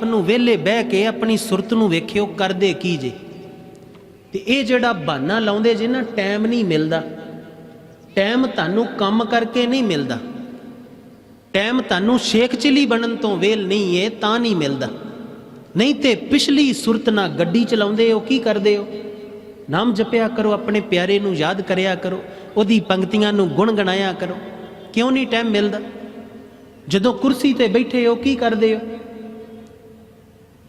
ਆਪ ਨੂੰ ਵਿਹਲੇ ਬਹਿ ਕੇ ਆਪਣੀ ਸੁਰਤ ਨੂੰ ਵੇਖਿਓ ਕਰਦੇ ਕੀ ਜੇ? ਤੇ ਇਹ ਜਿਹੜਾ ਬਹਾਨਾ ਲਾਉਂਦੇ ਜੇ ਨਾ, ਟਾਈਮ ਨਹੀਂ ਮਿਲਦਾ। ਟਾਈਮ ਤੁਹਾਨੂੰ ਕੰਮ ਕਰਕੇ ਨਹੀਂ ਮਿਲਦਾ। ਟਾਈਮ ਤੁਹਾਨੂੰ ਸ਼ੇਖ ਚਿਲੀ ਬਣਨ ਤੋਂ ਵੇਲ ਨਹੀਂ ਏ, ਤਾਂ ਨਹੀਂ ਮਿਲਦਾ। ਨਹੀਂ ਤੇ ਪਿਛਲੀ ਸੁਰਤ ਨਾਲ ਗੱਡੀ ਚਲਾਉਂਦੇ ਹੋ, ਕੀ ਕਰਦੇ ਹੋ? ਨਾਮ ਜਪਿਆ ਕਰੋ, ਆਪਣੇ ਪਿਆਰੇ ਨੂੰ ਯਾਦ ਕਰਿਆ ਕਰੋ, ਉਹਦੀ ਪੰਕਤੀਆਂ ਨੂੰ ਗੁਣ ਗਣਾਇਆ ਕਰੋ। ਕਿਉਂ ਨਹੀਂ ਟਾਈਮ ਮਿਲਦਾ? ਜਦੋਂ ਕੁਰਸੀ ਤੇ ਬੈਠੇ ਹੋ, ਕੀ ਕਰਦੇ ਹੋ?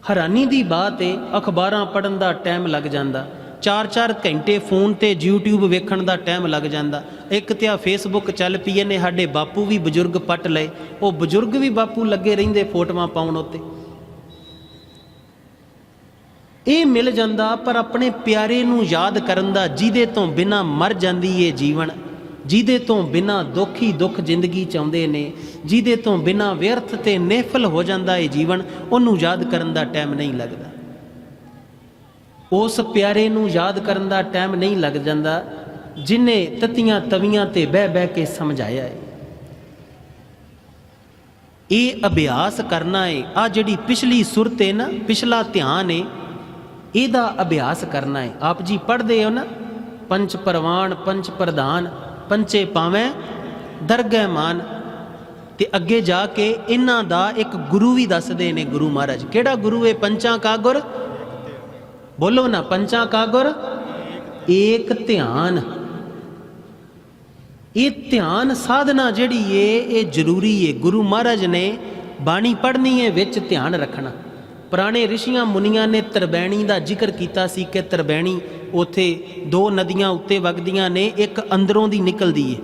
ਹੈਰਾਨੀ ਦੀ ਬਾਤ ਏ, ਅਖਬਾਰਾਂ ਪੜਨ ਦਾ ਟਾਈਮ ਲੱਗ ਜਾਂਦਾ। 4-4 ਘੰਟੇ ਫੋਨ ਤੇ YouTube ਵੇਖਣ ਦਾ ਟਾਈਮ ਲੱਗ ਜਾਂਦਾ। ਇੱਕ ਤੇ ਆ ਫੇਸਬੁੱਕ ਚੱਲ ਪਈਏ ਨੇ ਸਾਡੇ ਬਾਪੂ ਵੀ ਬਜ਼ੁਰਗ ਪੱਟ ਲਏ। ਉਹ ਬਜ਼ੁਰਗ ਵੀ ਬਾਪੂ ਲੱਗੇ ਰਹਿੰਦੇ ਫੋਟੋਆਂ ਪਾਉਣ ਉੱਤੇ। ਇਹ ਮਿਲ ਜਾਂਦਾ ਪਰ ਆਪਣੇ ਪਿਆਰੇ ਨੂੰ ਯਾਦ ਕਰਨ ਦਾ ਜਿਹਦੇ ਤੋਂ ਬਿਨਾ ਮਰ ਜਾਂਦੀ ਏ ਜੀਵਨ। ਜਿਹਦੇ ਤੋਂ ਬਿਨਾ ਦੁੱਖ ਹੀ ਦੁੱਖ ਜ਼ਿੰਦਗੀ ਚਾਹੁੰਦੇ ਨੇ, ਜਿਹਦੇ ਤੋਂ ਬਿਨਾ ਵਿਅਰਥ ਤੇ ਨਿਫਲ ਹੋ ਜਾਂਦਾ ਏ ਜੀਵਨ, ਉਹਨੂੰ ਯਾਦ ਕਰਨ ਦਾ ਟਾਈਮ ਨਹੀਂ ਲੱਗਦਾ। ਉਸ ਪਿਆਰੇ ਨੂੰ ਯਾਦ ਕਰਨ ਦਾ ਟਾਈਮ ਨਹੀਂ ਲੱਗ ਜਾਂਦਾ, ਜਿਨੇ ਤਤੀਆਂ ਤਵੀਆਂ ਤੇ ਬਹਿ ਬਹਿ ਕੇ ਸਮਝਾਇਆ ਏ। ਇਹ ਅਭਿਆਸ ਕਰਨਾ ਏ ਆ ਜਿਹੜੀ ਪਿਛਲੀ ਸੁਰਤ ਏ ਨਾ, ਪਿਛਲਾ ਧਿਆਨ ਏ, ਇਹਦਾ ਅਭਿਆਸ ਕਰਨਾ ਹੈ ਆਪ ਜੀ ਪੜ੍ਹਦੇ ਹੋ ਨਾ? ਪੰਚ ਪਰਵਾਨ, ਪੰਚ ਪ੍ਰਧਾਨ ਪੰਚੇ ਪਾਵੇਂ, ਦਰਗਹਿ ਮਾਨ। ਤੇ ਅੱਗੇ ਜਾ ਕੇ ਇਹਨਾਂ ਦਾ ਇੱਕ ਗੁਰੂ ਵੀ ਦੱਸਦੇ ਨੇ ਗੁਰੂ ਮਹਾਰਾਜ। ਕਿਹੜਾ ਗੁਰੂ ਹੈ ਪੰਚਾਂ ਕਾ ਗੁਰ? ਬੋਲੋ ਨਾ, ਪੰਚਾਂ ਕਾ ਗੁਰ? ਏਕ ਧਿਆਨ। ਇਹ ਧਿਆਨ ਸਾਧਨਾ ਜਿਹੜੀ ਏ, ਇਹ ਜ਼ਰੂਰੀ ਏ। ਗੁਰੂ ਮਹਾਰਾਜ ਨੇ ਬਾਣੀ ਪੜ੍ਹਨੀ ਏ ਵਿੱਚ ਧਿਆਨ ਰੱਖਣਾ। ਪੁਰਾਣੇ ਰਿਸ਼ੀਆਂ ਮੁਨੀਆਂ ਨੇ ਤਰਬੈਣੀ ਦਾ ਜ਼ਿਕਰ ਕੀਤਾ ਸੀ ਕਿ ਤਰਬੈਣੀ ਉਥੇ ਦੋ ਨਦੀਆਂ ਉੱਤੇ ਵਗਦੀਆਂ ਨੇ, ਇੱਕ ਅੰਦਰੋਂ ਦੀ ਨਿਕਲਦੀ ਏ।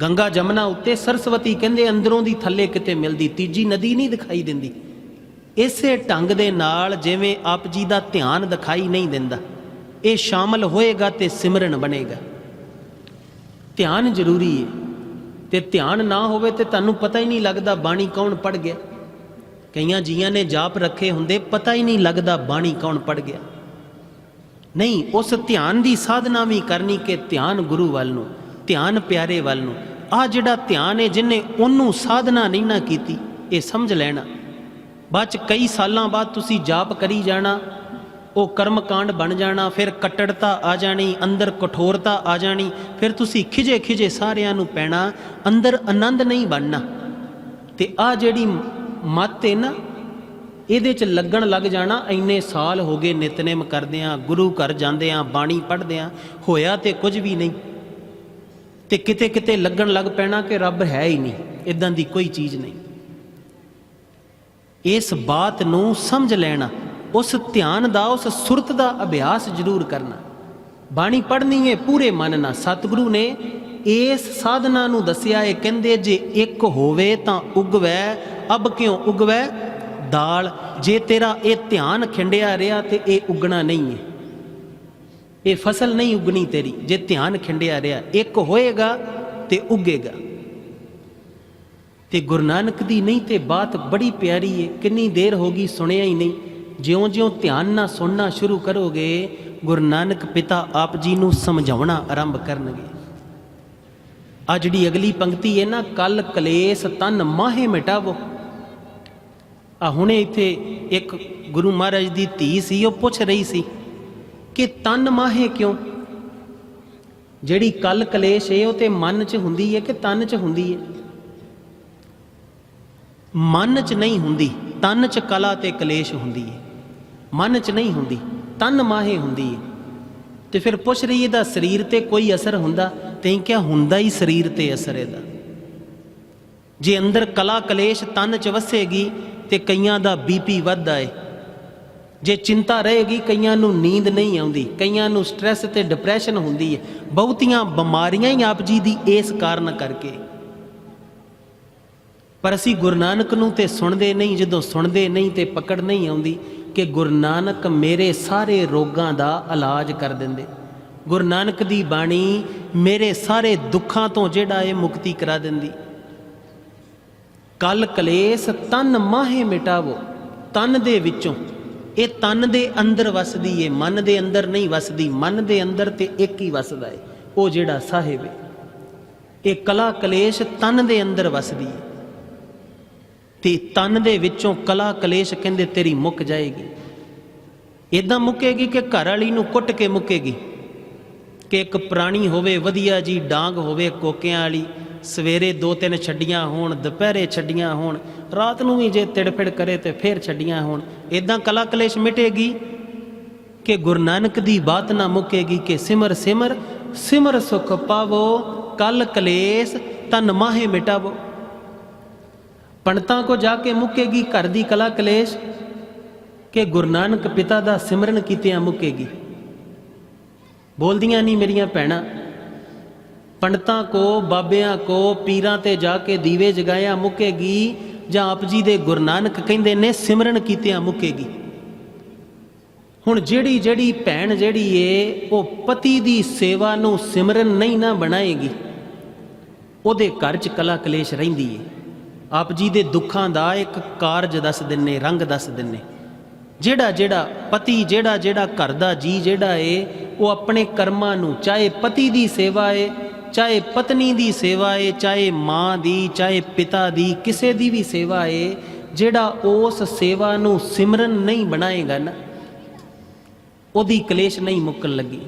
ਗੰਗਾ ਜਮਨਾ ਉੱਤੇ ਸਰਸਵਤੀ ਕਹਿੰਦੇ ਅੰਦਰੋਂ ਦੀ ਥੱਲੇ ਕਿਤੇ ਮਿਲਦੀ, ਤੀਜੀ ਨਦੀ ਨਹੀਂ ਦਿਖਾਈ ਦਿੰਦੀ। ਇਸੇ ਢੰਗ ਦੇ ਨਾਲ ਜਿਵੇਂ ਆਪ ਜੀ ਦਾ ਧਿਆਨ ਦਿਖਾਈ ਨਹੀਂ ਦਿੰਦਾ। ਇਹ ਸ਼ਾਮਲ ਹੋਏਗਾ ਤੇ ਸਿਮਰਨ ਬਣੇਗਾ। ਧਿਆਨ ਜ਼ਰੂਰੀ ਹੈ ਤੇ ਧਿਆਨ ਨਾ ਹੋਵੇ ਤੇ ਤੁਹਾਨੂੰ ਪਤਾ ਹੀ ਨਹੀਂ ਲੱਗਦਾ ਬਾਣੀ ਕੌਣ ਪੜ ਗਿਆ। ਕਈਆਂ ਜੀਆਂ ਨੇ ਜਾਪ ਰੱਖੇ ਹੁੰਦੇ, ਪਤਾ ਹੀ ਨਹੀਂ ਲੱਗਦਾ ਬਾਣੀ ਕੌਣ ਪੜ ਗਿਆ। ਨਹੀਂ, ਉਸ ਧਿਆਨ ਦੀ ਸਾਧਨਾ ਵੀ ਕਰਨੀ ਕਿ ਧਿਆਨ ਗੁਰੂ ਵੱਲ ਨੂੰ, ਧਿਆਨ ਪਿਆਰੇ ਵੱਲ ਨੂੰ। ਆ ਜਿਹੜਾ ਧਿਆਨ ਹੈ ਜਿਨੇ ਉਹਨੂੰ ਸਾਧਨਾ ਨਹੀਂ ਨਾ ਕੀਤੀ, ਇਹ ਸਮਝ ਲੈਣਾ। ਬਾਅਦ ਚ ਕਈ ਸਾਲਾਂ ਬਾਅਦ ਤੁਸੀਂ ਜਾਪ ਕਰੀ ਜਾਣਾ, ਉਹ ਕਰਮ ਕਾਂਡ ਬਣ ਜਾਣਾ, ਫਿਰ ਕੱਟੜਤਾ ਆ ਜਾਣੀ, ਅੰਦਰ ਕਠੋਰਤਾ ਆ ਜਾਣੀ, ਫਿਰ ਤੁਸੀਂ ਖਿਜੇ ਖਿਜੇ ਸਾਰਿਆਂ ਨੂੰ ਪੈਣਾ, ਅੰਦਰ ਆਨੰਦ ਨਹੀਂ ਬਣਨਾ। ਤੇ ਆ ਜਿਹੜੀ ਮਤ ਹੈ ਨਾ, ਇਹਦੇ ਚ ਲੱਗਣ ਲੱਗ ਜਾਣਾ, ਇੰਨੇ ਸਾਲ ਹੋ ਗਏ ਨਿਤਨੇਮ ਕਰਦਿਆਂ, ਗੁਰੂ ਘਰ ਜਾਂਦੇ ਜਾਂਦਿਆਂ, ਬਾਣੀ ਪੜ੍ਹਦਿਆਂ, ਹੋਇਆ ਤੇ ਕੁਝ ਵੀ ਨਹੀਂ। ਤੇ ਕਿਤੇ ਕਿਤੇ ਲੱਗਣ ਲੱਗ ਪੈਣਾ ਕਿ ਰੱਬ ਹੈ ਹੀ ਨਹੀਂ ਇਦਾਂ ਦੀ ਕੋਈ ਚੀਜ਼ ਨਹੀਂ। ਇਸ ਬਾਤ ਨੂੰ ਸਮਝ ਲੈਣਾ, ਉਸ ਧਿਆਨ ਦਾ, ਉਸ ਸੁਰਤ ਦਾ ਅਭਿਆਸ ਜ਼ਰੂਰ ਕਰਨਾ। ਬਾਣੀ ਪੜ੍ਹਨੀ ਹੈ ਪੂਰੇ ਮਨ ਨਾਲ। ਸਤਿਗੁਰੂ ਨੇ ਇਸ ਸਾਧਨਾ ਨੂੰ ਦੱਸਿਆ ਇਹ ਕਹਿੰਦੇ ਜੇ ਇੱਕ ਹੋਵੇ ਤਾਂ ਉਗਵੈ ਅਬ ਕਿਉਂ ਉਗਵੈ? ਦਾਲ, ਜੇ ਤੇਰਾ ਇਹ ਧਿਆਨ ਖਿੰਡਿਆ ਰਿਹਾ ਤੇ ਇਹ ਉਗਣਾ ਨਹੀਂ ਹੈ। ਇਹ ਫਸਲ ਨਹੀਂ ਉਗਣੀ ਤੇਰੀ, ਜੇ ਧਿਆਨ ਖਿੰਡਿਆ ਰਿਹਾ, ਇੱਕ ਹੋਏਗਾ ਤੇ ਉਗੇਗਾ। ਤੇ ਗੁਰੂ ਨਾਨਕ ਦੀ ਨਹੀਂ ਤੇ ਬਾਤ ਬੜੀ ਪਿਆਰੀ ਏ, ਕਿੰਨੀ ਦੇਰ ਹੋ ਗਈ ਸੁਣਿਆ ਹੀ ਨਹੀਂ। ਜਿਉਂ-ਜਿਉਂ ਧਿਆਨ ਨਾਲ ਸੁਣਨਾ ਸ਼ੁਰੂ ਕਰੋਗੇ, ਗੁਰੂ ਨਾਨਕ ਪਿਤਾ ਆਪ ਜੀ ਨੂੰ ਸਮਝਾਉਣਾ ਆਰੰਭ ਕਰਨਗੇ। ਆ ਜਿਹੜੀ ਅਗਲੀ ਪੰਕਤੀ ਹੈ ਨਾ, ਕੱਲ ਕਲੇਸ਼ ਤਨ ਮਾਹੇ ਮਿਟਾਵੋ। ਆ ਹੁਣੇ ਇੱਥੇ ਇੱਕ ਗੁਰੂ ਮਹਾਰਾਜ ਦੀ ਧੀ ਸੀ, ਉਹ ਪੁੱਛ ਰਹੀ ਸੀ ਕਿ ਤਨ ਮਾਹੇ ਕਿਉਂ? ਜਿਹੜੀ ਕਲ ਕਲੇਸ਼ ਹੈ ਉਹ ਤੇ ਮਨ 'ਚ ਹੁੰਦੀ ਹੈ ਕਿ ਤਨ 'ਚ ਹੁੰਦੀ ਹੈ ਮਨ 'ਚ ਨਹੀਂ ਹੁੰਦੀ, ਤਨ 'ਚ ਕਲਾ ਤੇ ਕਲੇਸ਼ ਹੁੰਦੀ ਹੈ ਮਨ 'ਚ ਨਹੀਂ ਹੁੰਦੀ, ਤਨ ਮਾਹੇ ਹੁੰਦੀ ਹੈ ਤੇ ਫਿਰ ਪੁੱਛ ਰਹੀ ਇਹਦਾ ਸਰੀਰ ਤੇ ਕੋਈ ਅਸਰ ਹੁੰਦਾ? ਤੇ ਕਿਹਾ, ਹੁੰਦਾ ਹੀ ਸਰੀਰ ਤੇ ਅਸਰ ਇਹਦਾ। ਜੇ ਅੰਦਰ ਕਲਾ ਕਲੇਸ਼ ਤਨ 'ਚ ਵਸੇਗੀ ਤੇ ਕਈਆਂ ਦਾ ਬੀਪੀ ਵੱਧਦਾ ਏ। ਜੇ ਚਿੰਤਾ ਰਹੇਗੀ, ਕਈਆਂ ਨੂੰ ਨੀਂਦ ਨਹੀਂ ਆਉਂਦੀ, ਕਈਆਂ ਨੂੰ ਸਟ੍ਰੈਸ ਤੇ ਡਿਪਰੈਸ਼ਨ ਹੁੰਦੀ ਹੈ ਬਹੁਤੀਆਂ ਬਿਮਾਰੀਆਂ ਹੀ ਆਪ ਜੀ ਦੀ ਇਸ ਕਾਰਨ ਕਰਕੇ। ਪਰ ਅਸੀਂ ਗੁਰੂ ਨਾਨਕ ਨੂੰ ਤੇ ਸੁਣਦੇ ਨਹੀਂ, ਜਦੋਂ ਸੁਣਦੇ ਨਹੀਂ ਤੇ ਪਕੜ ਨਹੀਂ ਆਉਂਦੀ ਕਿ ਗੁਰੂ ਨਾਨਕ ਮੇਰੇ ਸਾਰੇ ਰੋਗਾਂ ਦਾ ਇਲਾਜ ਕਰ ਦਿੰਦੇ। ਗੁਰੂ ਨਾਨਕ ਦੀ ਬਾਣੀ, ਮੇਰੇ ਸਾਰੇ ਦੁੱਖਾਂ ਤੋਂ ਜਿਹੜਾ ਇਹ ਮੁਕਤੀ ਕਰਾ ਦਿੰਦੀ। ਕਲ ਕਲੇਸ਼ ਤਨ ਮਾਹੇ ਮਿਟਾਵੋ, ਤਨ ਦੇ ਵਿੱਚੋਂ। ਇਹ ਤਨ ਦੇ ਅੰਦਰ ਵਸਦੀ ਏ, ਮਨ ਦੇ ਅੰਦਰ ਨਹੀਂ ਵਸਦੀ, ਮਨ ਦੇ ਅੰਦਰ ਤੇ ਇੱਕ ਹੀ ਵਸਦਾ ਏ, ਉਹ ਜਿਹੜਾ ਸਾਹਿਬ ਏ। ਇਹ ਕਲਾ ਕਲੇਸ਼ ਤਨ ਦੇ ਅੰਦਰ ਵਸਦੀ ਏ। ਤੇ ਤਨ ਦੇ ਵਿੱਚੋਂ ਕਲਾ ਕਲੇਸ਼ ਕਹਿੰਦੇ ਤੇਰੀ ਮੁੱਕ ਜਾਏਗੀ। ਇਦਾਂ ਮੁੱਕੇਗੀ ਕਿ ਘਰ ਵਾਲੀ ਨੂੰ ਕੁੱਟ ਕੇ ਮੁੱਕੇਗੀ। ਕਿ ਇੱਕ ਪ੍ਰਾਣੀ ਹੋਵੇ, ਵਧੀਆ ਜੀ, ਡਾਂਗ ਹੋਵੇ, ਕੋਕਿਆਂ ਵਾਲੀ ਸਵੇਰੇ ਦੋ ਤਿੰਨ ਛੱਡੀਆਂ ਹੋਣ, ਦੁਪਹਿਰੇ ਛੱਡੀਆਂ ਹੋਣ, ਰਾਤ ਨੂੰ ਵੀ ਜੇ ਤਿੜਫਿੜ ਕਰੇ ਤੇ ਫੇਰ ਛੱਡੀਆਂ ਹੋਣ। ਇਦਾਂ ਕਲਾ ਕਲੇਸ਼ ਮਿਟੇਗੀ ਕਿ ਗੁਰੂ ਨਾਨਕ ਦੀ ਬਾਤ ਨਾ ਮੁੱਕੇਗੀ ਕਿ ਸਿਮਰ ਸਿਮਰ ਸਿਮਰ ਸੁਖ ਪਾਵੋ, ਕਲ ਕਲੇਸ਼ ਤਨ ਮਾਹੇ ਮਿਟਾਵੋ। ਪੰਡਤਾਂ ਕੋ ਜਾ ਕੇ ਮੁੱਕੇਗੀ ਘਰ ਦੀ ਕਲਾ ਕਲੇਸ਼, ਕਿ ਗੁਰੂ ਨਾਨਕ ਪਿਤਾ ਦਾ ਸਿਮਰਨ ਕੀਤਿਆਂ ਮੁੱਕੇਗੀ। ਬੋਲਦੀਆਂ ਨਹੀਂ ਮੇਰੀਆਂ ਭੈਣਾਂ ਪੰਡਤਾਂ ਕੋ, ਬਾਬਿਆਂ ਕੋ, ਪੀਰਾਂ ਤੇ ਜਾ ਕੇ ਦੀਵੇ ਜਗਾਇਆ, ਮੁਕੇਗੀ, ਜਾਂ ਆਪ ਜੀ ਦੇ ਗੁਰੂ ਨਾਨਕ ਕਹਿੰਦੇ ਨੇ, ਸਿਮਰਨ ਕੀਤਿਆਂ ਮੁੱਕੇਗੀ। ਹੁਣ ਜਿਹੜੀ ਜਿਹੜੀ ਭੈਣ ਜਿਹੜੀ ਏ, ਉਹ ਪਤੀ ਦੀ ਸੇਵਾ ਨੂੰ ਸਿਮਰਨ ਨਹੀਂ ਨਾ ਬਣਾਏਗੀ। ਉਹਦੇ ਘਰ 'ਚ ਕਲਾ ਕਲੇਸ਼ ਰਹਿੰਦੀ ਏ। ਆਪ ਜੀ ਦੇ ਦੁੱਖਾਂ ਦਾ ਇੱਕ ਕਾਰਜ ਦੱਸ ਦਿੰਨੇ, ਰੰਗ ਦੱਸ ਦਿੰਨੇ। ਜਿਹੜਾ ਜਿਹੜਾ ਪਤੀ, ਜਿਹੜਾ ਜਿਹੜਾ ਘਰ ਦਾ ਜੀ ਜਿਹੜਾ ਏ, ਉਹ ਆਪਣੇ ਕਰਮਾਂ ਨੂੰ, ਚਾਹੇ ਪਤੀ ਦੀ ਸੇਵਾ ਏ ਚਾਹੇ ਪਤਨੀ ਦੀ ਸੇਵਾ ਏ, ਚਾਹੇ ਮਾਂ ਦੀ, ਚਾਹੇ ਪਿਤਾ ਦੀ, ਕਿਸੇ ਦੀ ਵੀ ਸੇਵਾ ਏ, ਜਿਹੜਾ ਉਸ ਸੇਵਾ ਨੂੰ ਸਿਮਰਨ ਨਹੀਂ ਬਣਾਏਗਾ ਨਾ, ਉਹਦੀ ਕਲੇਸ਼ ਨਹੀਂ ਮੁੱਕਣ ਲੱਗੀ।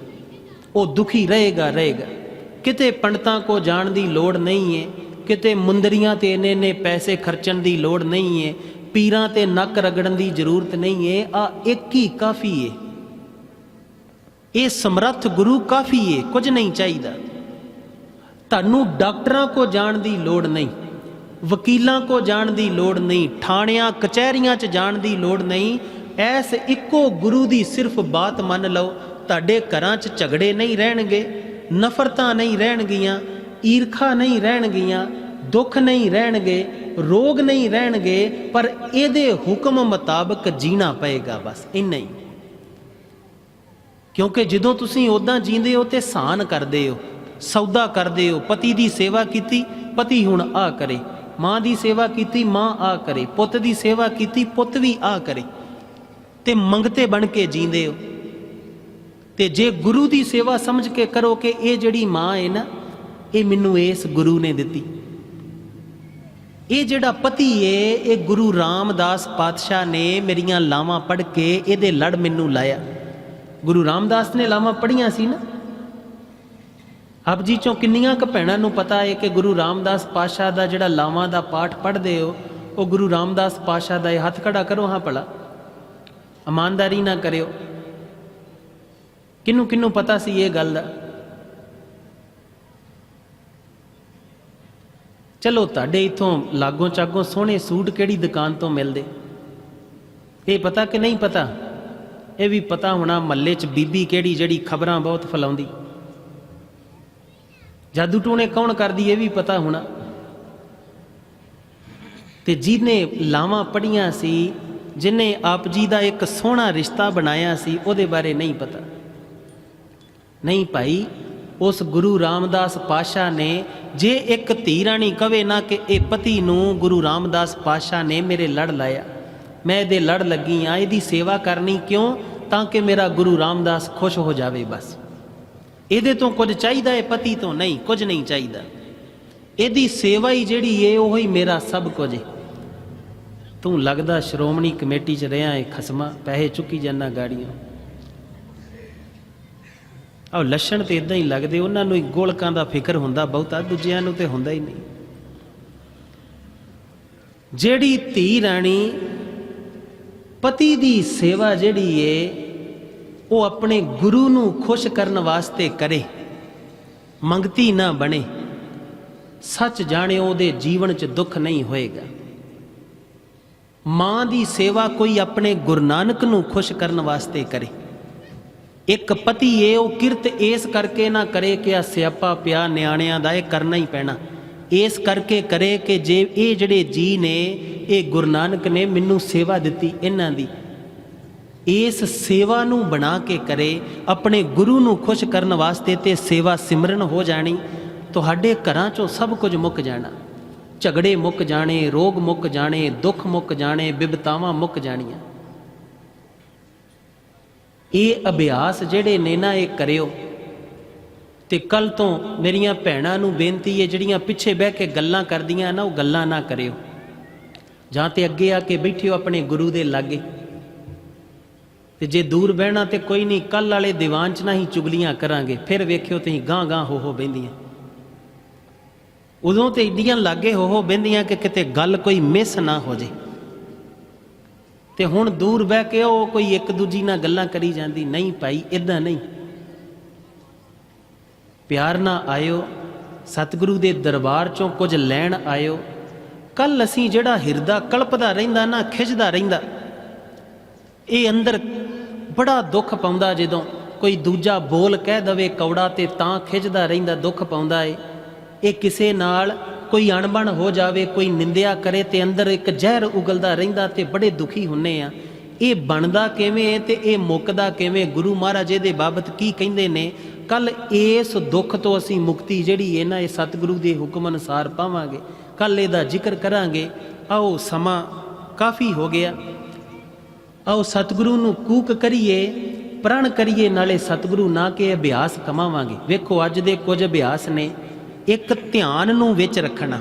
ਉਹ ਦੁਖੀ ਰਹੇਗਾ ਰਹੇਗਾ। ਕਿਤੇ ਪੰਡਤਾਂ ਕੋ ਜਾਣ ਦੀ ਲੋੜ ਨਹੀਂ ਏ, ਕਿਤੇ ਮੁੰਦਰੀਆਂ ਤੇ ਇੰਨੇ ਨੇ ਪੈਸੇ ਖਰਚਣ ਦੀ ਲੋੜ ਨਹੀਂ ਏ, ਪੀਰਾਂ ਤੇ ਨੱਕ ਰਗੜਨ ਦੀ ਜ਼ਰੂਰਤ ਨਹੀਂ ਏ, ਆ ਇੱਕ ਹੀ ਕਾਫੀ ਏ। ਇਹ ਸਮਰੱਥ ਗੁਰੂ ਕਾਫੀ ਏ, ਕੁਝ ਨਹੀਂ ਚਾਹੀਦਾ। ਤੁਹਾਨੂੰ ਡਾਕਟਰਾਂ ਕੋ ਜਾਣ ਦੀ ਲੋੜ ਨਹੀਂ, ਵਕੀਲਾਂ ਕੋ ਜਾਣ ਦੀ ਲੋੜ ਨਹੀਂ, ਥਾਣਿਆਂ, ਕਚਹਿਰੀਆਂ 'ਚ ਜਾਣ ਦੀ ਲੋੜ ਨਹੀਂ, ਐਸ ਇੱਕੋ ਗੁਰੂ ਦੀ ਸਿਰਫ ਬਾਤ ਮੰਨ ਲਓ, ਤੁਹਾਡੇ ਘਰਾਂ 'ਚ ਝਗੜੇ ਨਹੀਂ ਰਹਿਣਗੇ, ਨਫ਼ਰਤਾਂ ਨਹੀਂ ਰਹਿਣਗੀਆਂ, ਈਰਖਾ ਨਹੀਂ ਰਹਿਣਗੀਆਂ, ਦੁੱਖ ਨਹੀਂ ਰਹਿਣਗੇ, ਰੋਗ ਨਹੀਂ ਰਹਿਣਗੇ, ਪਰ ਇਹਦੇ ਹੁਕਮ ਮੁਤਾਬਕ ਜੀਣਾ ਪਏਗਾ ਬਸ, ਇੰਨਾ ਹੀ। ਕਿਉਂਕਿ ਜਦੋਂ ਤੁਸੀਂ ਉਦਾਂ ਜੀਂਦੇ ਹੋ ਤੇ ਸਾਨ ਕਰਦੇ ਹੋ ਸੌਦਾ ਕਰਦੇ ਹੋ, ਪਤੀ ਦੀ ਸੇਵਾ ਕੀਤੀ, ਪਤੀ ਹੁਣ ਆ ਕਰੇ। ਮਾਂ ਦੀ ਸੇਵਾ ਕੀਤੀ, ਮਾਂ ਆ ਕਰੇ। ਪੁੱਤ ਦੀ ਸੇਵਾ ਕੀਤੀ, ਪੁੱਤ ਵੀ ਆ ਕਰੇ। ਤੇ ਮੰਗਤੇ ਬਣ ਕੇ ਜੀਂਦੇ ਹੋ। ਤੇ ਜੇ ਗੁਰੂ ਦੀ ਸੇਵਾ ਸਮਝ ਕੇ ਕਰੋ ਕਿ ਇਹ ਜਿਹੜੀ ਮਾਂ ਹੈ ਨਾ, ਇਹ ਮੈਨੂੰ ਇਸ ਗੁਰੂ ਨੇ ਦਿੱਤੀ। ਇਹ ਜਿਹੜਾ ਪਤੀ ਏ, ਇਹ ਗੁਰੂ ਰਾਮਦਾਸ ਪਾਤਸ਼ਾਹ ਨੇ ਮੇਰੀਆਂ ਲਾਵਾਂ ਪੜ੍ਹ ਕੇ ਇਹਦੇ ਲੜ ਮੈਨੂੰ ਲਾਇਆ। ਗੁਰੂ ਰਾਮਦਾਸ ਨੇ ਲਾਵਾਂ ਪੜ੍ਹੀਆਂ ਸੀ ਨਾ ਆਪ ਜੀ ਚੋਂ ਕਿੰਨੀਆਂ ਕ ਭੈਣਾਂ ਨੂੰ ਪਤਾ ਹੈ ਕਿ ਗੁਰੂ ਰਾਮਦਾਸ ਪਾਤਸ਼ਾਹ ਦਾ ਜਿਹੜਾ ਲਾਵਾਂ ਦਾ ਪਾਠ ਪੜ੍ਹਦੇ ਹੋ, ਉਹ ਗੁਰੂ ਰਾਮਦਾਸ ਪਾਤਸ਼ਾਹ ਦਾ ਇਹ ਹੱਥ ਖੜਾ ਕਰੋ ਹਾਂ ਭਲਾ। ਇਮਾਨਦਾਰੀ ਨਾ ਕਰਿਓ। ਕਿੰਨੂੰ ਕਿੰਨੂੰ ਪਤਾ ਸੀ ਇਹ ਗੱਲ ਦਾ? ਚਲੋ ਤੁਹਾਡੇ ਇਥੋਂ ਲਾਗੋਂ ਚਾਗੋਂ ਸੋਹਣੇ ਸੂਟ ਕਿਹੜੀ ਦੁਕਾਨ ਤੋਂ ਮਿਲਦੇ? ਇਹ ਪਤਾ ਕਿ ਨਹੀਂ ਪਤਾ? ਇਹ ਵੀ ਪਤਾ ਹੋਣਾ ਮੱਲੇ 'ਚ ਬੀਬੀ ਕਿਹੜੀ ਜਿਹੜੀ ਖਬਰਾਂ ਬਹੁਤ ਫਲਾਉਂਦੀ। ਜਾਦੂ ਟੂਣੇ ਕੌਣ ਕਰਦੀ ਇਹ ਵੀ ਪਤਾ ਹੋਣਾ। ਤੇ ਜਿਹਨੇ ਲਾਵਾਂ ਪੜੀਆਂ ਸੀ ਜਿਨੇ ਆਪ ਜੀ ਦਾ ਇੱਕ ਸੋਹਣਾ ਰਿਸ਼ਤਾ ਬਣਾਇਆ ਸੀ, ਉਹਦੇ ਬਾਰੇ ਨਹੀਂ ਪਤਾ। ਨਹੀਂ ਭਾਈ, ਉਸ ਗੁਰੂ ਰਾਮਦਾਸ ਪਾਸ਼ਾ ਨੇ ਜੇ ਇੱਕ ਧੀ ਰਾਣੀ ਕਵੇ ਨਾ ਕਿ ਇਹ ਪਤੀ ਨੂੰ ਗੁਰੂ ਰਾਮਦਾਸ ਪਾਸ਼ਾ ਨੇ ਮੇਰੇ ਲੜ ਲਾਇਆ, ਮੈਂ ਇਹਦੇ ਲੜ ਲੱਗੀ ਆ, ਇਹਦੀ ਸੇਵਾ ਕਰਨੀ ਕਿਉਂ? ਤਾਂ ਕਿ ਮੇਰਾ ਗੁਰੂ ਰਾਮਦਾਸ ਖੁਸ਼ ਹੋ ਜਾਵੇ ਬਸ। ਇਹਦੇ ਤੋਂ ਕੁਝ ਚਾਹੀਦਾ ਹੈ, ਪਤੀ ਤੋਂ ਨਹੀਂ, ਕੁਝ ਨਹੀਂ ਚਾਹੀਦਾ। ਇਹਦੀ ਸੇਵਾ ਹੀ ਜਿਹੜੀ ਏ, ਉਹ ਹੀ ਮੇਰਾ ਸਭ ਕੁਝ ਏ। ਤੂੰ ਲੱਗਦਾ ਸ਼੍ਰੋਮਣੀ ਕਮੇਟੀ 'ਚ ਰਿਹਾ ਏ, ਖਸਮਾ, ਪੈਸੇ ਚੁੱਕੀ ਜਾਂਦਾ ਗਾੜੀਆਂ। ਆਹ ਲੱਛਣ ਤੇ ਇਦਾਂ ਹੀ ਲੱਗਦੇ, ਉਹਨਾਂ ਨੂੰ ਹੀ ਗੋਲਕਾਂ ਦਾ ਫਿਕਰ ਹੁੰਦਾ, ਬਹੁਤਾ ਦੂਜਿਆਂ ਨੂੰ ਤੇ ਹੁੰਦਾ ਹੀ ਨਹੀਂ। ਜਿਹੜੀ ਧੀ ਰਾਣੀ ਪਤੀ ਦੀ ਸੇਵਾ ਜਿਹੜੀ ਏ ਉਹ ਆਪਣੇ ਗੁਰੂ ਨੂੰ ਖੁਸ਼ ਕਰਨ ਵਾਸਤੇ ਕਰੇ। ਮੰਗਤੀ ਨਾ ਬਣੇ। ਸੱਚ ਜਾਣਿਓ ਉਹਦੇ ਜੀਵਨ 'ਚ ਦੁੱਖ ਨਹੀਂ ਹੋਏਗਾ। ਮਾਂ ਦੀ ਸੇਵਾ ਕੋਈ ਆਪਣੇ ਗੁਰੂ ਨਾਨਕ ਨੂੰ ਖੁਸ਼ ਕਰਨ ਵਾਸਤੇ ਕਰੇ। ਇੱਕ ਪਤੀ ਏ, ਉਹ ਕਿਰਤ ਇਸ ਕਰਕੇ ਨਾ ਕਰੇ ਕਿ ਆ ਸਿਆਪਾ ਪਿਆ ਨਿਆਣਿਆਂ ਦਾ, ਇਹ ਕਰਨਾ ਹੀ ਪੈਣਾ। ਇਸ ਕਰਕੇ ਕਰੇ ਕਿ ਜੇ ਇਹ ਜਿਹੜੇ ਜੀ ਨੇ, ਇਹ ਗੁਰੂ ਨਾਨਕ ਨੇ ਮੈਨੂੰ ਸੇਵਾ ਦਿੱਤੀ ਇਹਨਾਂ ਦੀ ਇਸ ਸੇਵਾ ਨੂੰ ਬਣਾ ਕੇ ਕਰੇ, ਆਪਣੇ ਗੁਰੂ ਨੂੰ ਖੁਸ਼ ਕਰਨ ਵਾਸਤੇ ਤੇ ਸੇਵਾ ਸਿਮਰਨ ਹੋ ਜਾਣੀ, ਤੁਹਾਡੇ ਘਰਾਂ ਚੋਂ ਸਭ ਕੁਝ ਮੁੱਕ ਜਾਣਾ। ਝਗੜੇ ਮੁੱਕ ਜਾਣੇ, ਰੋਗ ਮੁੱਕ ਜਾਣੇ, ਦੁੱਖ ਮੁੱਕ ਜਾਣੇ, ਬਿਬਤਾਵਾਂ ਮੁੱਕ ਜਾਣੀਆਂ। ਇਹ ਅਭਿਆਸ ਜਿਹੜੇ ਨੇ ਨਾ, ਇਹ ਕਰਿਓ। ਤੇ ਕੱਲ ਤੋਂ ਮੇਰੀਆਂ ਭੈਣਾਂ ਨੂੰ ਬੇਨਤੀ ਹੈ, ਜਿਹੜੀਆਂ ਪਿੱਛੇ ਬਹਿ ਕੇ ਗੱਲਾਂ ਕਰਦੀਆਂ ਨਾ, ਉਹ ਗੱਲਾਂ ਨਾ ਕਰਿਓ। ਜਾਂ ਤੇ ਅੱਗੇ ਆ ਕੇ ਬੈਠਿਓ ਆਪਣੇ ਗੁਰੂ ਦੇ ਲਾਗੇ। ਤੇ ਜੇ ਦੂਰ ਬਹਿਣਾ ਤੇ ਕੋਈ ਨਹੀਂ ਕੱਲ ਵਾਲੇ ਦੀਵਾਨ 'ਚ ਨਾ ਹੀ ਚੁਗਲੀਆਂ ਕਰਾਂਗੇ, ਫਿਰ ਵੇਖਿਓ ਤੁਸੀਂ ਗਾਂ ਗਾਂ ਹੋ ਹੋ ਬਹਿੰਦੀਆਂ। ਉਦੋਂ ਤੇ ਇੱਡੀਆਂ ਲਾਗੇ ਹੋ ਹੋ ਬਹਿੰਦੀਆਂ ਕਿ ਕਿਤੇ ਗੱਲ ਕੋਈ ਮਿਸ ਨਾ ਹੋ ਜੇ। ਤੇ ਹੁਣ ਦੂਰ ਬਹਿ ਕੇ ਉਹ ਕੋਈ ਇੱਕ ਦੂਜੀ ਨਾਲ ਗੱਲਾਂ ਕਰੀ ਜਾਂਦੀ, ਨਹੀਂ ਭਾਈ ਇਦਾਂ ਨਹੀਂ। ਪਿਆਰ ਨਾਲ ਆਇਓ, ਸਤਿਗੁਰੂ ਦੇ ਦਰਬਾਰ ਚੋਂ ਕੁਝ ਲੈਣ ਆਇਓ। ਕੱਲ ਅਸੀਂ ਜਿਹੜਾ ਹਿਰਦਾ ਕਲਪਦਾ ਰਹਿੰਦਾ ਨਾ ਖਿੱਚਦਾ ਰਹਿੰਦਾ ਇਹ ਅੰਦਰ ਬੜਾ ਦੁੱਖ ਪਾਉਂਦਾ ਜਦੋਂ ਕੋਈ ਦੂਜਾ ਬੋਲ ਕਹਿ ਦਵੇ ਕੌੜਾ ਤੇ ਤਾਂ ਖਿੱਚਦਾ ਰਹਿੰਦਾ ਦੁੱਖ ਪਾਉਂਦਾ ਏ। ਇਹ ਕਿਸੇ ਨਾਲ ਕੋਈ ਅਣਬਣ ਹੋ ਜਾਵੇ, ਕੋਈ ਨਿੰਦਿਆ ਕਰੇ ਤੇ ਅੰਦਰ ਇੱਕ ਜ਼ਹਿਰ ਉਗਲਦਾ ਰਹਿੰਦਾ ਤੇ ਬੜੇ ਦੁਖੀ ਹੁੰਨੇ ਆ। ਇਹ ਬਣਦਾ ਕਿਵੇਂ ਹੈ ਤੇ ਇਹ ਮੁੱਕਦਾ ਕਿਵੇਂ? ਗੁਰੂ ਮਹਾਰਾਜ ਇਹਦੇ ਬਾਬਤ ਕੀ ਕਹਿੰਦੇ ਨੇ? ਕੱਲ ਇਸ ਦੁੱਖ ਤੋਂ ਅਸੀਂ ਮੁਕਤੀ ਜਿਹੜੀ ਹੈ ਨਾ, ਇਹ ਸਤਿਗੁਰੂ ਦੇ ਹੁਕਮ ਅਨੁਸਾਰ ਪਾਵਾਂਗੇ। ਕੱਲ ਇਹਦਾ ਜ਼ਿਕਰ ਕਰਾਂਗੇ। ਆਓ ਸਮਾਂ ਕਾਫੀ ਹੋ ਗਿਆ। ਆਓ ਸਤਿਗੁਰੂ ਨੂੰ ਕੂਕ ਕਰੀਏ, ਪ੍ਰਣ ਕਰੀਏ, ਨਾਲੇ ਸਤਿਗੁਰੂ ਨਾ ਕੇ ਅਭਿਆਸ ਕਮਾਵਾਂਗੇ। ਵੇਖੋ, ਅੱਜ ਦੇ ਕੁਝ ਅਭਿਆਸ ਨੇ ਇੱਕ ਧਿਆਨ ਨੂੰ ਵਿੱਚ ਰੱਖਣਾ,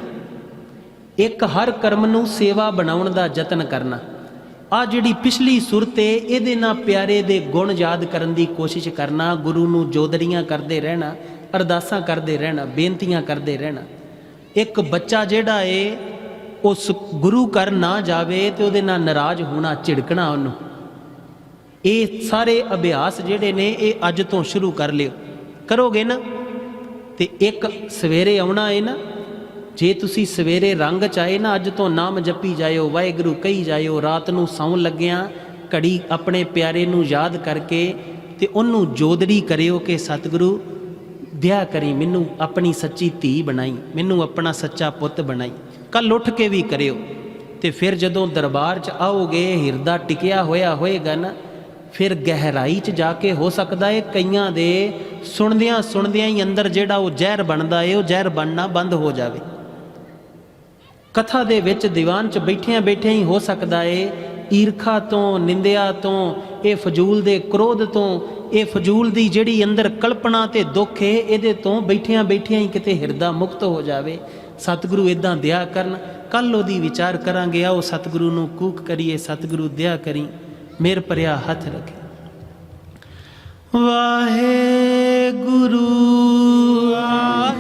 ਇੱਕ ਹਰ ਕਰਮ ਨੂੰ ਸੇਵਾ ਬਣਾਉਣ ਦਾ ਯਤਨ ਕਰਨਾ। ਆ ਜਿਹੜੀ ਪਿਛਲੀ ਸੁਰਤ ਏ, ਇਹਦੇ ਨਾਲ ਪਿਆਰੇ ਦੇ ਗੁਣ ਯਾਦ ਕਰਨ ਦੀ ਕੋਸ਼ਿਸ਼ ਕਰਨਾ, ਗੁਰੂ ਨੂੰ ਜੋਦੜੀਆਂ ਕਰਦੇ ਰਹਿਣਾ, ਅਰਦਾਸਾਂ ਕਰਦੇ ਰਹਿਣਾ, ਬੇਨਤੀਆਂ ਕਰਦੇ ਰਹਿਣਾ। ਇੱਕ ਬੱਚਾ ਜਿਹੜਾ ਏ ਉਸ ਗੁਰੂ ਘਰ ਨਾ ਜਾਵੇ ਤੇ ਉਹਦੇ ਨਾਲ ਨਾਰਾਜ਼ ਹੋਣਾ, ਝਿੜਕਣਾ ਉਹਨੂੰ। ਇਹ ਸਾਰੇ ਅਭਿਆਸ ਜਿਹੜੇ ਨੇ, ਇਹ ਅੱਜ ਤੋਂ ਸ਼ੁਰੂ ਕਰ ਲਿਓ। ਕਰੋਗੇ ਨਾ? ਤੇ ਇੱਕ ਸਵੇਰੇ ਆਉਣਾ ਏ ਨਾ। ਜੇ ਤੁਸੀਂ ਸਵੇਰੇ ਰੰਗ ਚਾਏ ਨਾ, ਅੱਜ ਤੋਂ ਨਾਮ ਜਪੀ ਜਾਇਓ, ਵਾਹਿਗੁਰੂ ਕਹੀ ਜਾਇਓ, ਰਾਤ ਨੂੰ ਸੌਣ ਲੱਗਿਆਂ, ਘੜੀ ਆਪਣੇ ਪਿਆਰੇ ਨੂੰ ਯਾਦ ਕਰਕੇ ਤੇ ਉਹਨੂੰ ਜੋਦੜੀ ਕਰਿਓ ਕਿ ਸਤਿਗੁਰੂ ਵਿਆਹ ਕਰੀ, ਮੈਨੂੰ ਆਪਣੀ ਸੱਚੀ ਧੀ ਬਣਾਈ, ਮੈਨੂੰ ਆਪਣਾ ਸੱਚਾ ਪੁੱਤ ਬਣਾਈ। ਕੱਲ ਉੱਠ ਕੇ ਵੀ ਕਰਿਓ। ਤੇ ਫਿਰ ਜਦੋਂ ਦਰਬਾਰ 'ਚ ਆਓਗੇ, ਹਿਰਦਾ ਟਿਕਿਆ ਹੋਇਆ ਹੋਏਗਾ ਨਾ, ਫਿਰ ਗਹਿਰਾਈ 'ਚ ਜਾ ਕੇ ਹੋ ਸਕਦਾ ਏ ਕਈਆਂ ਦੇ ਸੁਣਦਿਆਂ ਸੁਣਦਿਆਂ ਹੀ ਅੰਦਰ ਜਿਹੜਾ ਉਹ ਜ਼ਹਿਰ ਬਣਦਾ ਏ, ਉਹ ਜ਼ਹਿਰ ਬਣਨਾ ਬੰਦ ਹੋ ਜਾਵੇ। ਕਥਾ ਦੇ ਵਿੱਚ ਦੀਵਾਨ 'ਚ ਬੈਠਿਆਂ ਬੈਠਿਆਂ ਹੀ ਹੋ ਸਕਦਾ ਏ, ਈਰਖਾ ਤੋਂ, ਨਿੰਦਿਆ ਤੋਂ, ਇਹ ਫਜ਼ੂਲ ਦੇ ਕ੍ਰੋਧ ਤੋਂ, ਇਹ ਫਜ਼ੂਲ ਦੀ ਜਿਹੜੀ ਅੰਦਰ ਕਲਪਨਾ ਤੇ ਦੁੱਖ ਏ, ਇਹਦੇ ਤੋਂ ਬੈਠਿਆਂ ਬੈਠਿਆਂ ਹੀ ਕਿਤੇ ਹਿਰਦਾ ਮੁਕਤ ਹੋ ਜਾਵੇ। ਸਤਿਗੁਰੂ ਇਦਾਂ ਦਿਆ ਕਰਨ ਕੱਲ ਉਹਦੀ ਵਿਚਾਰ ਕਰਾਂਗੇ ਆਓ ਸਤਿਗੁਰੂ ਨੂੰ ਕੂਕ ਕਰੀਏ ਸਤਿਗੁਰੂ ਦਿਆ ਕਰੀ ਮੇਰ ਭਰਿਆ ਹੱਥ ਰੱਖੇ। ਵਾਹਿਗੁਰੂ ਵਾਹਿਗੁਰੂ।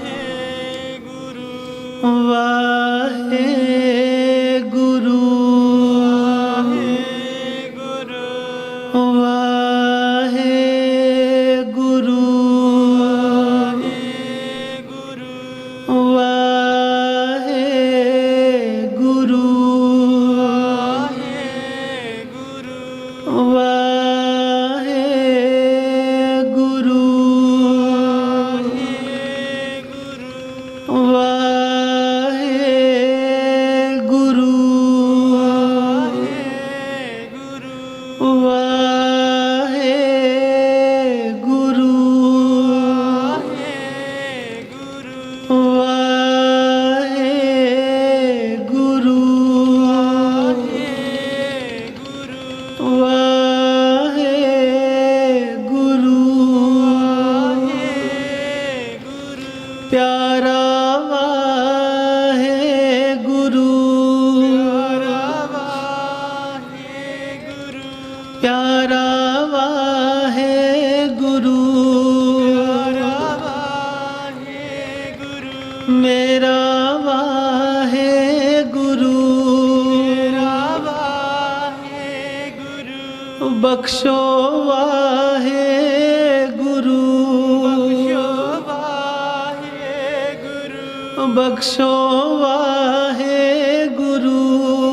ਬਖਸ਼ੋ ਵਾਹੇ ਗੁਰੂ ਬਖਸ਼ੋ ਵਾਹੇ ਗੁਰੂ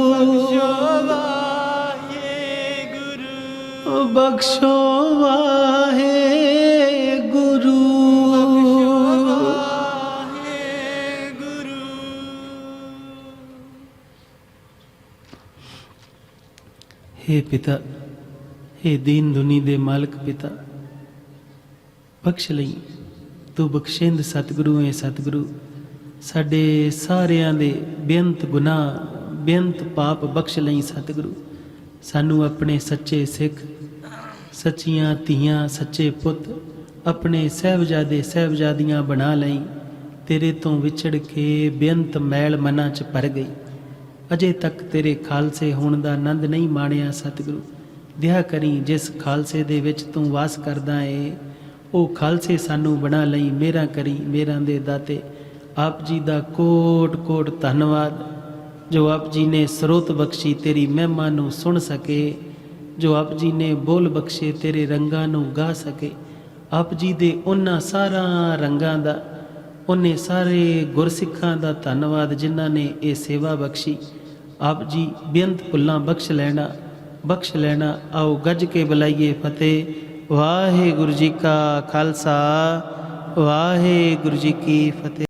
ਬਖਸ਼ੋ ਵਾਹੇ ਗੁਰੂ ਬਖਸ਼ੋ ਵਾਹੇ ਗੁਰੂ हे पिता ਇਹ ਦੀਨ ਦੁਨੀ ਦੇ ਮਾਲਕ ਪਿਤਾ, ਬਖਸ਼ ਲਈ ਤੂੰ ਬਖਸ਼ਿੰਦ ਸਤਿਗੁਰੂ ਹੈ ਸਤਿਗੁਰੂ, ਸਾਡੇ ਸਾਰਿਆਂ ਦੇ ਬੇਅੰਤ ਗੁਨਾਹ, ਬੇਅੰਤ ਪਾਪ ਬਖਸ਼ ਲਈ ਸਤਿਗੁਰੂ, ਸਾਨੂੰ ਆਪਣੇ ਸੱਚੇ ਸਿੱਖ, ਸੱਚੀਆਂ ਧੀਆਂ, ਸੱਚੇ ਪੁੱਤ, ਆਪਣੇ ਸਹਿਬਜ਼ਾਦੇ, ਸਹਿਬਜ਼ਾਦੀਆਂ ਬਣਾ ਲਈ, ਤੇਰੇ ਤੋਂ ਵਿਛੜ ਕੇ ਬੇਅੰਤ ਮੈਲ ਮਨਾਂ ਚ ਭਰ ਗਈ। ਅਜੇ ਤੱਕ ਤੇਰੇ ਖਾਲਸੇ ਹੋਣ ਦਾ ਆਨੰਦ ਨਹੀਂ ਮਾਣਿਆ ਸਤਿਗੁਰੂ। ਦਿਆ ਕਰੀ, ਜਿਸ ਖਾਲਸੇ ਦੇ ਵਿੱਚ ਤੂੰ ਵਾਸ ਕਰਦਾ ਏ। ਉਹ ਖਾਲਸੇ ਸਾਨੂੰ ਬਣਾ ਲਈ, ਮੇਰਾ ਕਰੀ, ਮੇਰਾ ਦੇ ਦਾਤੇ। ਆਪ ਜੀ ਦਾ ਕੋਟ ਕੋਟ ਧੰਨਵਾਦ। ਜੋ ਆਪ ਜੀ ਨੇ ਸਰੋਤ ਬਖਸ਼ੀ ਤੇਰੀ ਮਹਿਮਾ ਨੂੰ ਸੁਣ ਸਕੇ, ਜੋ ਆਪ ਜੀ ਨੇ ਬੋਲ ਬਖਸ਼ੇ ਤੇਰੇ ਰੰਗਾਂ ਨੂੰ ਗਾ ਸਕੇ। ਆਪ ਜੀ ਦੇ ਉਹਨਾਂ ਸਾਰਾ ਰੰਗਾਂ ਦਾ, ਉਹਨੇ ਸਾਰੇ ਗੁਰਸਿੱਖਾਂ ਦਾ ਧੰਨਵਾਦ ਜਿਨ੍ਹਾਂ ਨੇ ਇਹ ਸੇਵਾ ਬਖਸ਼ੀ। ਆਪ ਜੀ ਬੇਅੰਤ ਭੁੱਲਾਂ ਬਖਸ਼ ਲੈਣਾ ਬਖਸ਼ ਲੈਣਾ, ਆਓ ਗੱਜ ਕੇ ਬੁਲਾਈਏ ਫਤਿਹ। ਵਾਹਿਗੁਰੂ ਜੀ ਕਾ ਖਾਲਸਾ, ਵਾਹਿਗੁਰੂ ਜੀ ਕੀ ਫਤਿਹ।